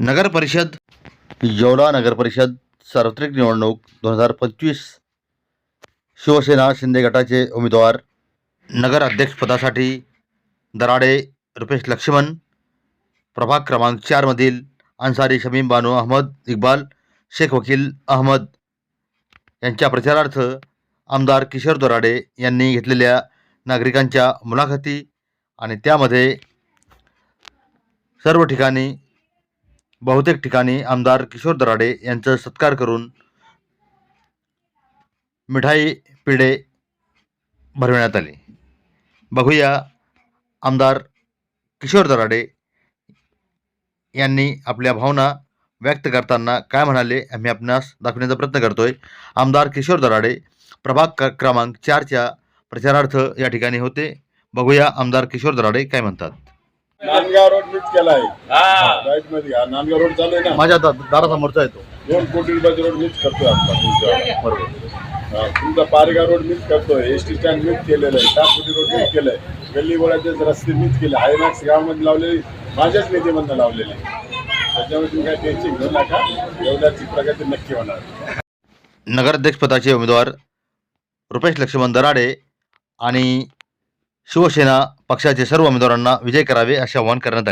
नगर परिषद येवला नगर परिषद सार्वत्रिक निवडणूक दोन हजार पंचवीस शिवसेना शिंदे गटाचे उमेदवार नगर अध्यक्षपदासाठी दराडे रुपेश लक्ष्मण प्रभाग क्रमांक चारमधील अन्सारी शमीम बानू अहमद इक्बाल शेख वकील अहमद. यांच्या प्रचारार्थ आमदार किशोर दोराडे यांनी घेतलेल्या नागरिकांच्या मुलाखती आणि त्यामध्ये सर्व ठिकाणी बहुतेक ठिकाणी आमदार किशोर दराडे यांचा सत्कार करून मिठाई पिढे भरविण्यात आले. बघूया आमदार किशोर दराडे यांनी आपल्या भावना व्यक्त करताना काय म्हणाले आम्ही आपणास दाखवण्याचा प्रयत्न करतोय. आमदार किशोर दराडे प्रभाग क- क्रमांक चारच्या प्रचारार्थ या ठिकाणी होते. बघूया आमदार किशोर दराडे काय म्हणतात. नांदगाव रोड मीच केलाय. राईटमध्ये. हा नांदगाव रोड चालू आहे ना? माझ्या दा- दारासमोरचा येतो दोन कोटी रुपयाचा रोड मीच करतोय आता तुमचा बरोबर हा, तुमचा पारगाव रोड मीच करतोय. एस टी स्टँड मीच केलेलं आहे. सात कोटी रोड मीच केलंय. गल्ली बोळाचे रस्ते मीच केले. हायमॅक्स गावामध्ये लावलेले माझ्याच निधीमधनं लावलेले. त्याच्यामुळे तुम्ही काय टेन्शन घेऊ नका. एवढ्याची प्रगती नक्की होणार. नगराध्यक्षपदाचे उमेदवार रुपेश लक्ष्मण दराडे आणि शिवसेना पक्षाचे सर्व उमेदवारांना विजय करावे असे आवाहन करण्यात आले.